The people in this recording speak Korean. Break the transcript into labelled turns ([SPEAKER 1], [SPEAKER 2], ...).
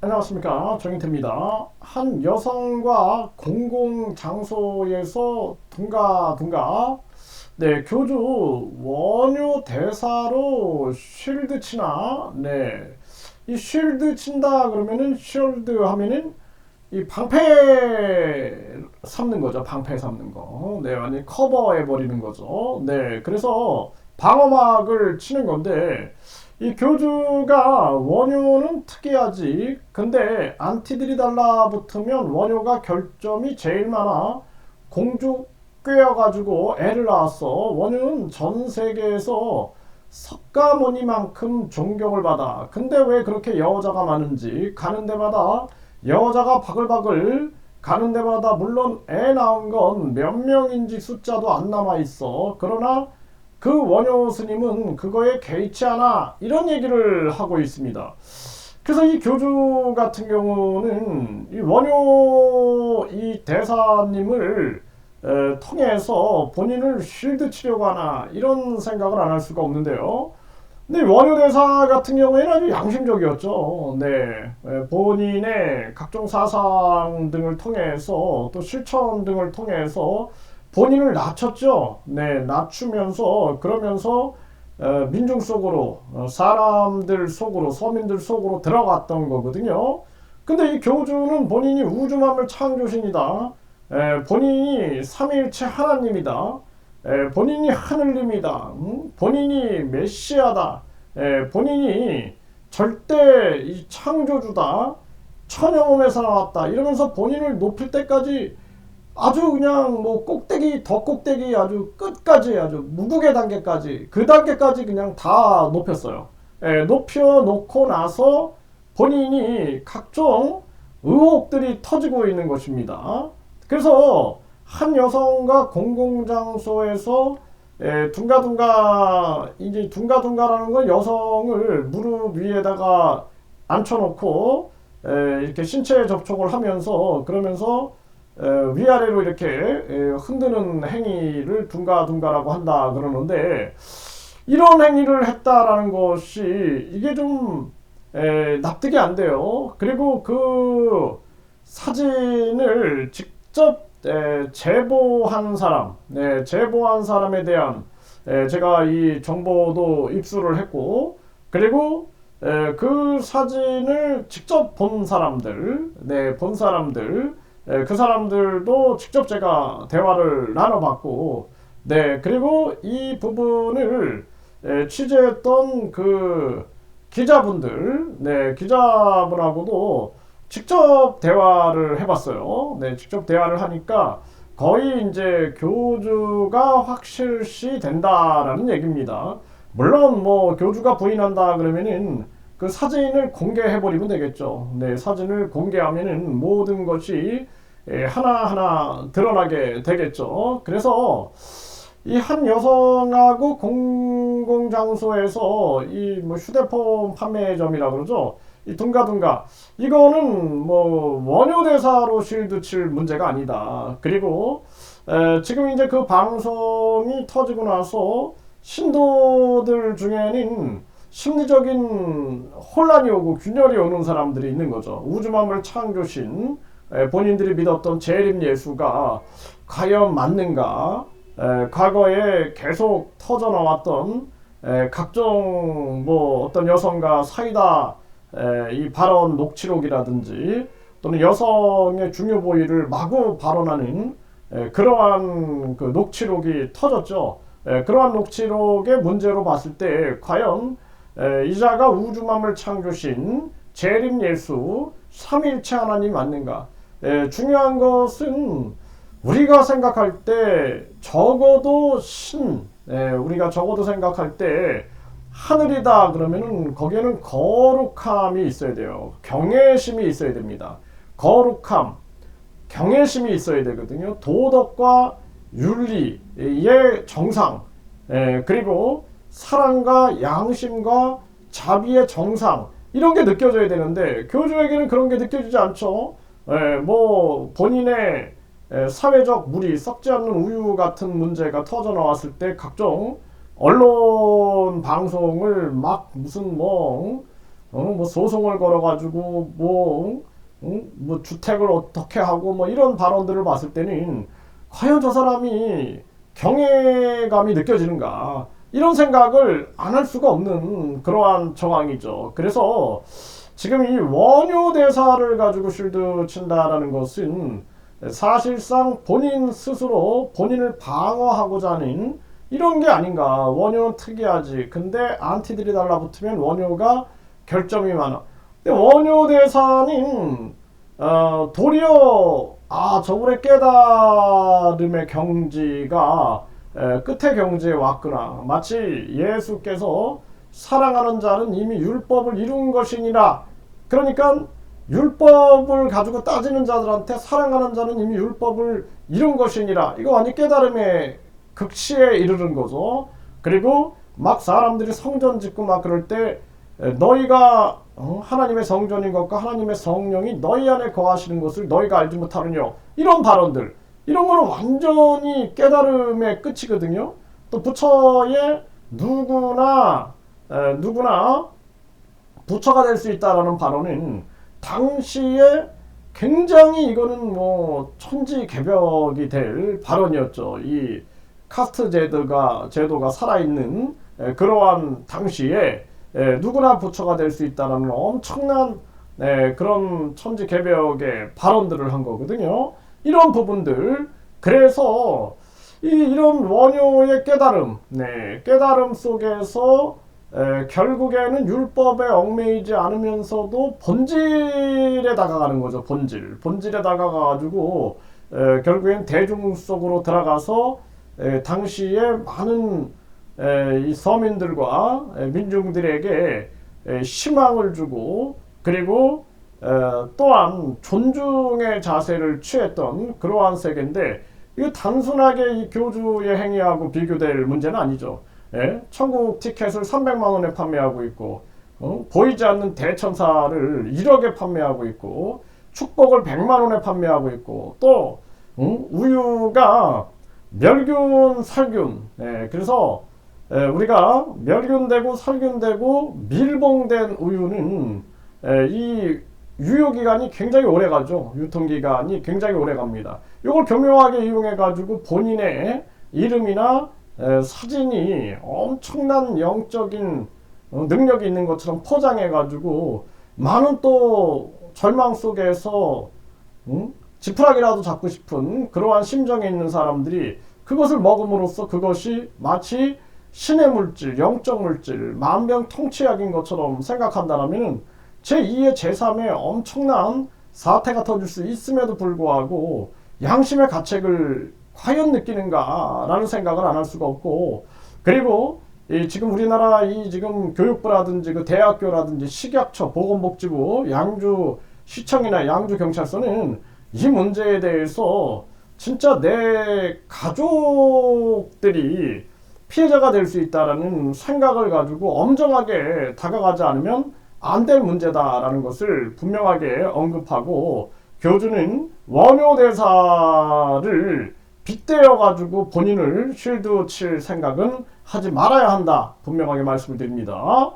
[SPEAKER 1] 안녕하십니까. 정인태입니다. 한 여성과 공공 장소에서 둥가둥가. 네 교주 원효 대사로 쉴드 치나? 네이 쉴드 친다 그러면은 쉴드 하면은 이 방패 삼는 거죠. 방패 삼는 거네 완전 커버해 버리는 거죠. 네 그래서 방어막을 치는 건데 이 교주가 원효는 특이하지. 근데 안티들이 달라붙으면 원효가 결점이 제일 많아. 공주 꿰어가지고 애를 낳았어. 원효는 전 세계에서 석가모니만큼 존경을 받아. 근데 왜 그렇게 여자가 많은지 가는 데마다 여자가 바글바글 가는 데마다 물론 애 낳은 건 몇 명인지 숫자도 안 남아 있어. 그러나 그 원효 스님은 그거에 개의치 않아 이런 얘기를 하고 있습니다. 그래서 이 교주 같은 경우는 이 원효 이 대사님을 에, 통해서 본인을 쉴드 치려고 하나 이런 생각을 안 할 수가 없는데요. 근데 원효 대사 같은 경우에는 아주 양심적이었죠. 네, 에, 본인의 각종 사상 등을 통해서 또 실천 등을 통해서 본인을 낮췄죠. 네, 낮추면서 그러면서 어, 민중 속으로 어, 사람들 속으로 서민들 속으로 들어갔던 거거든요. 근데 이 교주는 본인이 우주만물 창조신이다. 에, 본인이 삼일체 하나님이다. 에, 본인이 하늘님이다. 음? 본인이 메시아다. 에, 본인이 절대 이 창조주다. 천영음에서 나왔다. 이러면서 본인을 높일 때까지 아주 그냥 뭐 꼭대기 더 꼭대기 아주 끝까지 아주 무국의 단계까지 그 단계까지 그냥 다 높였어요. 예, 높여 놓고 나서 본인이 각종 의혹들이 터지고 있는 것입니다. 그래서 한 여성과 공공장소에서 예, 둥가둥가 이제 둥가둥가라는 건 여성을 무릎 위에다가 앉혀놓고 예, 이렇게 신체 접촉을 하면서 그러면서 위아래로 이렇게 흔드는 행위를 둥가둥가라고 한다 그러는데 이런 행위를 했다라는 것이 이게 좀 납득이 안 돼요. 그리고 그 사진을 직접 제보한 사람, 네, 제보한 사람에 대한 제가 이 정보도 입수를 했고 그리고 그 사진을 직접 본 사람들, 네, 본 사람들 예, 그 사람들도 직접 제가 대화를 나눠봤고, 네, 그리고 이 부분을 예, 취재했던 그 기자분들, 네, 기자분하고도 직접 대화를 해봤어요. 네, 직접 대화를 하니까 거의 이제 교주가 확실시 된다라는 얘기입니다. 물론 뭐 교주가 부인한다 그러면은 그 사진을 공개해버리면 되겠죠. 네, 사진을 공개하면은 모든 것이 예, 하나하나 드러나게 되겠죠. 그래서 이 한 여성하고 공공장소에서 이 뭐 휴대폰 판매점이라 그러죠. 이 둥가둥가 이거는 뭐 원효대사로 실드 칠 문제가 아니다. 그리고 에, 지금 이제 그 방송이 터지고 나서 신도들 중에는 심리적인 혼란이 오고 균열이 오는 사람들이 있는 거죠. 우주만물 창조신 본인들이 믿었던 재림 예수가 과연 맞는가? 과거에 계속 터져 나왔던 각종 뭐 어떤 여성과 사이다 이 발언 녹취록이라든지 또는 여성의 중요 보위를 마구 발언하는 그러한 그 녹취록이 터졌죠. 그러한 녹취록의 문제로 봤을 때 과연 이자가 우주만물 창조신 재림 예수 삼일체 하나님 맞는가? 예, 중요한 것은 우리가 생각할 때 적어도 신, 예, 우리가 적어도 생각할 때 하늘이다 그러면은 거기에는 거룩함이 있어야 돼요. 경외심이 있어야 됩니다. 거룩함, 경외심이 있어야 되거든요. 도덕과 윤리의 정상, 예, 그리고 사랑과 양심과 자비의 정상 이런 게 느껴져야 되는데 교주에게는 그런 게 느껴지지 않죠. 예, 뭐 본인의 예, 사회적 물이 썩지 않는 우유 같은 문제가 터져 나왔을 때 각종 언론 방송을 막 무슨 뭐 어, 뭐 소송을 걸어가지고 뭐, 응? 뭐 주택을 어떻게 하고 뭐 이런 발언들을 봤을 때는 과연 저 사람이 경외감이 느껴지는가 이런 생각을 안 할 수가 없는 그러한 정황이죠. 그래서 지금 이 원효 대사를 가지고 쉴드 친다라는 것은 사실상 본인 스스로 본인을 방어하고자 하는 이런 게 아닌가. 원효는 특이하지. 근데 안티들이 달라붙으면 원효가 결점이 많아. 근데 원효 대사는 어, 도리어 아 저분의 깨달음의 경지가 에, 끝의 경지에 왔구나. 마치 예수께서 사랑하는 자는 이미 율법을 이룬 것이니라. 그러니까 율법을 가지고 따지는 자들한테 사랑하는 자는 이미 율법을 이룬 것이니라. 이거 완전 깨달음의 극치에 이르는 거죠. 그리고 막 사람들이 성전 짓고 막 그럴 때 에, 너희가 어, 하나님의 성전인 것과 하나님의 성령이 너희 안에 거하시는 것을 너희가 알지 못하느냐 이런 발언들 이런 거는 완전히 깨달음의 끝이거든요. 또 부처의 누구나 에, 누구나 부처가 될 수 있다라는 발언은 당시에 굉장히 이거는 뭐 천지 개벽이 될 발언이었죠. 이 카스트 제도가 제도가 살아있는 에, 그러한 당시에 에, 누구나 부처가 될 수 있다라는 엄청난 네, 그런 천지 개벽의 발언들을 한 거거든요. 이런 부분들 그래서 이, 이런 원효의 깨달음, 네, 깨달음 속에서 에, 결국에는 율법에 얽매이지 않으면서도 본질에 다가가는 거죠. 본질, 본질에 다가가가지고 에, 결국엔 대중 속으로 들어가서 에, 당시에 많은 에, 이 서민들과 에, 민중들에게 에, 희망을 주고 그리고 에, 또한 존중의 자세를 취했던 그러한 세계인데 이거 단순하게 이 교주의 행위하고 비교될 문제는 아니죠. 예? 천국 티켓을 300만 원에 판매하고 있고 어? 보이지 않는 대천사를 1억에 판매하고 있고 축복을 100만 원에 판매하고 있고 또 응? 우유가 멸균, 살균. 예, 그래서 예, 우리가 멸균되고 살균되고 밀봉된 우유는 예, 이 유효 기간이 굉장히 오래 가죠. 유통 기간이 굉장히 오래 갑니다. 이걸 교묘하게 이용해 가지고 본인의 이름이나 에, 사진이 엄청난 영적인 어, 능력이 있는 것처럼 포장해 가지고 많은 또 절망 속에서 응? 지푸라기라도 잡고 싶은 그러한 심정에 있는 사람들이 그것을 먹음으로써 그것이 마치 신의 물질, 영적 물질, 만병통치약인 것처럼 생각한다면 제2의 제3의 엄청난 사태가 터질 수 있음에도 불구하고 양심의 가책을 과연 느끼는가라는 생각을 안 할 수가 없고 그리고 이 지금 우리나라 이 지금 교육부라든지 그 대학교라든지 식약처 보건복지부 양주 시청이나 양주 경찰서는 이 문제에 대해서 진짜 내 가족들이 피해자가 될 수 있다라는 생각을 가지고 엄정하게 다가가지 않으면 안 될 문제다라는 것을 분명하게 언급하고 교주는 원효 대사를 빗대어 가지고 본인을 쉴드 칠 생각은 하지 말아야 한다 분명하게 말씀을 드립니다.